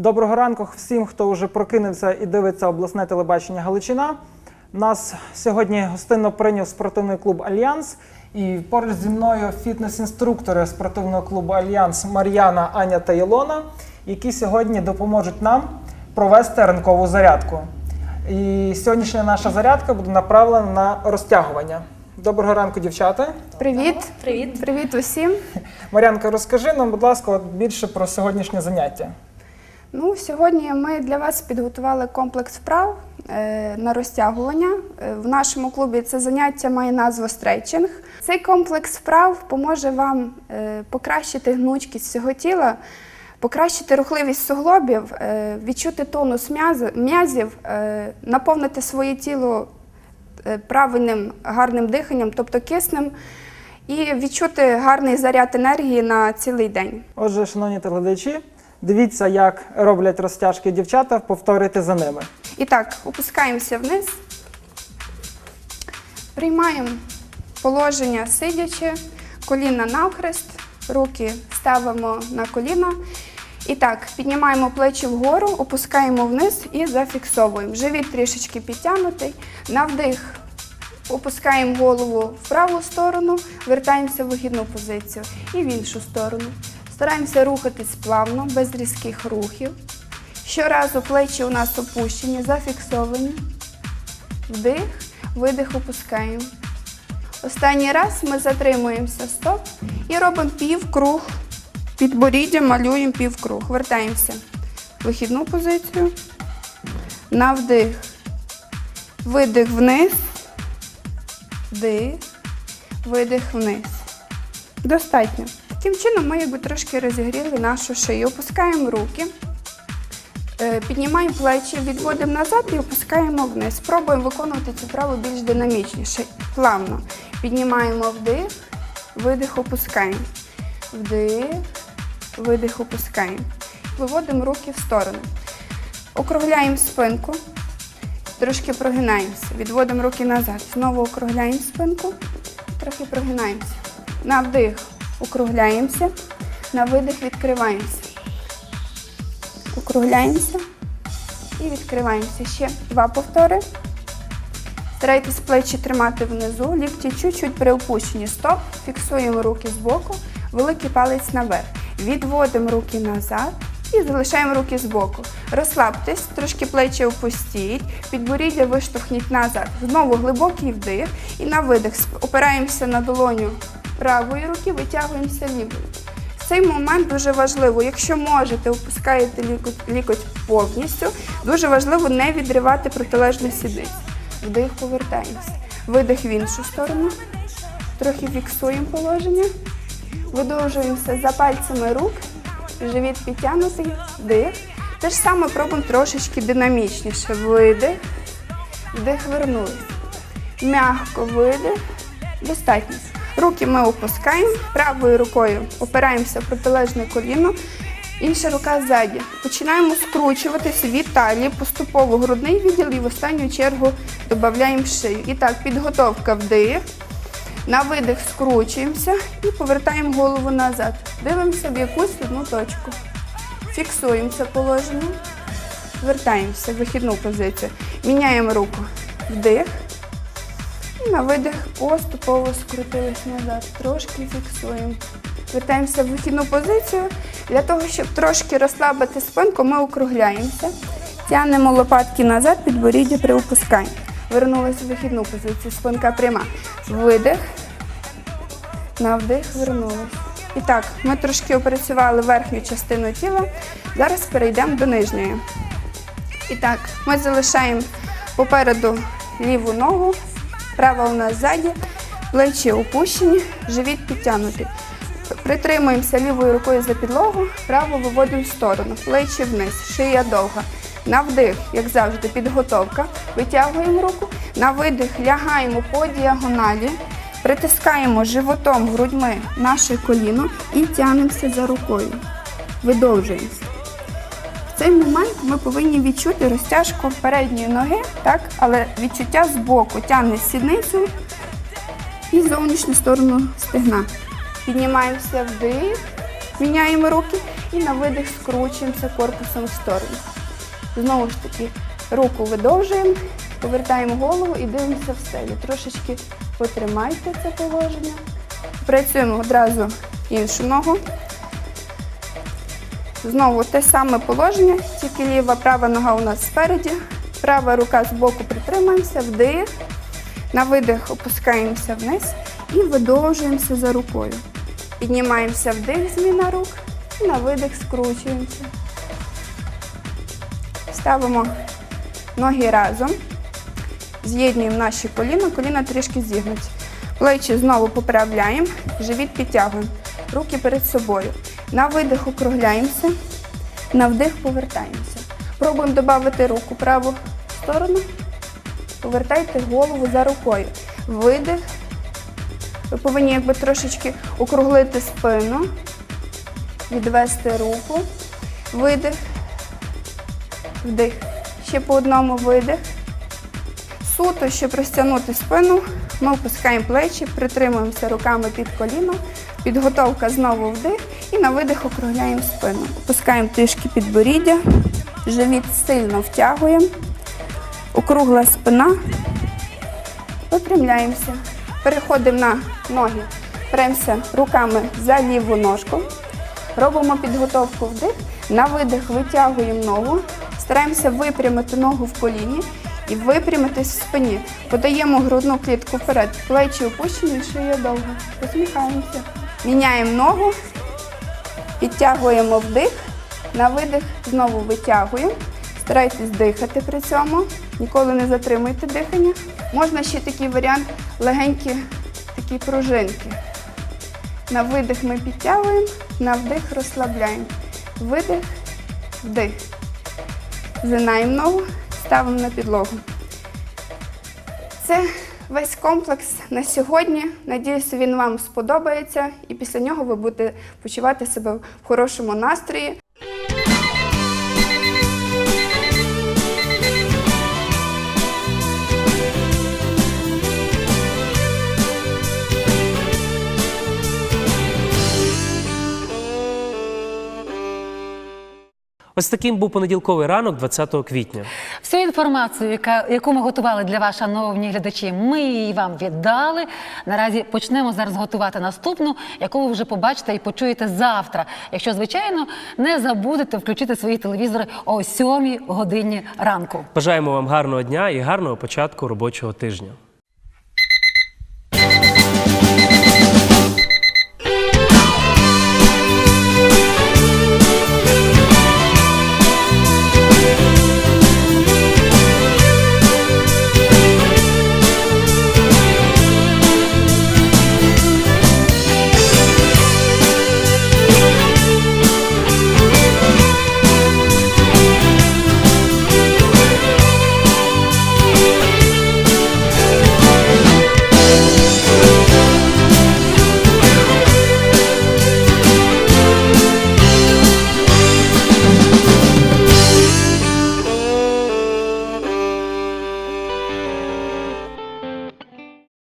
Доброго ранку всім, хто вже прокинувся і дивиться обласне телебачення Галичина. Нас сьогодні гостинно прийняв спортивний клуб Альянс. І поруч зі мною фітнес-інструктори спортивного клубу Альянс Мар'яна, Аня та Ілона, які сьогодні допоможуть нам провести ранкову зарядку. І сьогоднішня наша зарядка буде направлена на розтягування. Доброго ранку, дівчата. Привіт. Привіт. Привіт усім. Мар'янка, розкажи нам, будь ласка, більше про сьогоднішнє заняття. Ну, сьогодні ми для вас підготували комплекс вправ е, на розтягування. Е, в нашому клубі це заняття має назву стрейчинг. Цей комплекс вправ поможе вам е, покращити гнучкість всього тіла, покращити рухливість суглобів, відчути тонус м'язів, наповнити своє тіло правильним гарним диханням, тобто киснем, і відчути гарний заряд енергії на цілий день. Отже, шановні телеглядачі, дивіться, як роблять розтяжки дівчата, повторюйте за ними. І так, опускаємося вниз, приймаємо положення сидячи, коліна навхрест, руки ставимо на коліна. І так, піднімаємо плечі вгору, опускаємо вниз і зафіксовуємо. Живіт трішечки підтягнутий. На вдих опускаємо голову в праву сторону, вертаємося в вихідну позицію і в іншу сторону. Стараємося рухатись плавно, без різких рухів. Щоразу плечі у нас опущені, зафіксовані. Вдих, видих, опускаємо. Останній раз ми затримуємося, стоп, і робимо півкруг. Підборіддя малюємо півкруг. Вертаємося в вихідну позицію. На вдих. Видих вниз. Вдих. Видих вниз. Достатньо. Таким чином ми якби трошки розігріли нашу шию. Опускаємо руки. Е, Піднімаємо плечі, відводимо назад і опускаємо вниз. Спробуємо виконувати цю вправу більш динамічніше, плавно. Піднімаємо вдих, видих, опускаємо. Вдих, видих, опускаємо. Виводимо руки в сторону. Округляємо спинку, трошки прогинаємося. Відводимо руки назад. Знову округляємо спинку, трохи прогинаємося. На вдих округляємося, на видих відкриваємося. Округляємося і відкриваємося. Ще два повтори. Старайтесь плечі тримати внизу, лікті чуть-чуть приопущені. Стоп. Фіксуємо руки збоку, великий палець наверх. Відводимо руки назад і залишаємо руки збоку. Розслабтесь, трошки плечі опустіть, підборіддя виштовхніть назад. Знову глибокий вдих і на видих опираємося на долоню правої руки, витягуємося лівою. Цей момент дуже важливо, якщо можете, опускаєте лікоть, повністю. Дуже важливо не відривати протилежну сідницю. Вдих, повертаємося. Видих в іншу сторону. Трохи фіксуємо положення. Видовжуємося за пальцями рук. Живіт підтягнутий. Вдих. Те ж саме пробуємо трошечки динамічніше. Видих. Вдих, вернулись. Мягко видих. Достатньо. Руки ми опускаємо, правою рукою опираємося в протилежне коліно, інша рука ззаді. Починаємо скручуватися від талії, поступово грудний відділ і в останню чергу додаємо шию. І так, підготовка вдих. На видих скручуємося і повертаємо голову назад. Дивимося в якусь одну точку. Фіксуємо це положення. Вертаємося в вихідну позицію. Міняємо руку. Вдих. На видих поступово скрутились назад. Трошки фіксуємо. Вертаємося в вихідну позицію. Для того, щоб трошки розслабити спинку, ми округляємося. Тягнемо лопатки назад, підборіддя приопускаємо. Вернулися в вихідну позицію. Спинка пряма. Видих. На вдих вернулись. І так, ми трошки опрацювали верхню частину тіла. Зараз перейдемо до нижньої. І так, ми залишаємо попереду ліву ногу, права у нас ззаді, плечі опущені, живіт підтягнутий. Притримуємося лівою рукою за підлогу, праву виводимо в сторону, плечі вниз, шия довга. На вдих, як завжди, підготовка. Витягуємо руку. На видих лягаємо по діагоналі, притискаємо животом, грудьми наше коліно і тягнемося за рукою. Видовжуємося. Цей момент ми повинні відчути розтяжку передньої ноги, так, але відчуття з боку тягне сідницею і зовнішню сторону стегна. Піднімаємося вдих, міняємо руки і на видих скручуємося корпусом в сторону. Знову ж таки, руку видовжуємо, повертаємо голову і дивимося в стелю. Трошечки потримайте це положення. Працюємо одразу іншу ногу. Знову те саме положення, тільки ліва, права нога у нас спереді, права рука з боку притримуємося, вдих. На видих опускаємося вниз і видовжуємося за рукою. Піднімаємося вдих, зміна рук і на видих скручуємося. Ставимо ноги разом, з'єднуємо наші коліна, коліна трішки зігнуті. Плечі знову поправляємо, живіт підтягуємо, руки перед собою. На видих округляємося, на вдих повертаємося. Пробуємо додати руку праву сторону, повертайте голову за рукою. Видих. Ви повинні якби трошечки округлити спину, відвести руку, видих, вдих. Ще по одному видих. Суто, щоб розтягнути спину, ми опускаємо плечі, притримуємося руками під коліно, підготовка знову вдих і на видих округляємо спину. Опускаємо трішки підборіддя, живіт сильно втягуємо, округла спина, випрямляємося. Переходимо на ноги, премося руками за ліву ножку. Робимо підготовку вдих. На видих витягуємо ногу, стараємося випрямити ногу в коліні і випрямитись в спині. Подаємо грудну клітку вперед, плечі опущені, шия довга. Посміхаємося. Міняємо ногу, підтягуємо вдих, на видих знову витягуємо. Старайтесь дихати при цьому, ніколи не затримуйте дихання. Можна ще такий варіант легенькі такі пружинки. На видих ми підтягуємо, на вдих розслабляємо. Видих, вдих. Згинаємо ногу, ставимо на підлогу. Це весь комплекс на сьогодні. Надіюся, він вам сподобається, і після нього ви будете почувати себе в хорошому настрої. Ось таким був понеділковий ранок 20 квітня. Всю інформацію, яка, яку ми готували для вас, шановні глядачі, ми її вам віддали. Наразі почнемо зараз готувати наступну, яку ви вже побачите і почуєте завтра. Якщо, звичайно, не забудете включити свої телевізори о 7 годині ранку. Бажаємо вам гарного дня і гарного початку робочого тижня.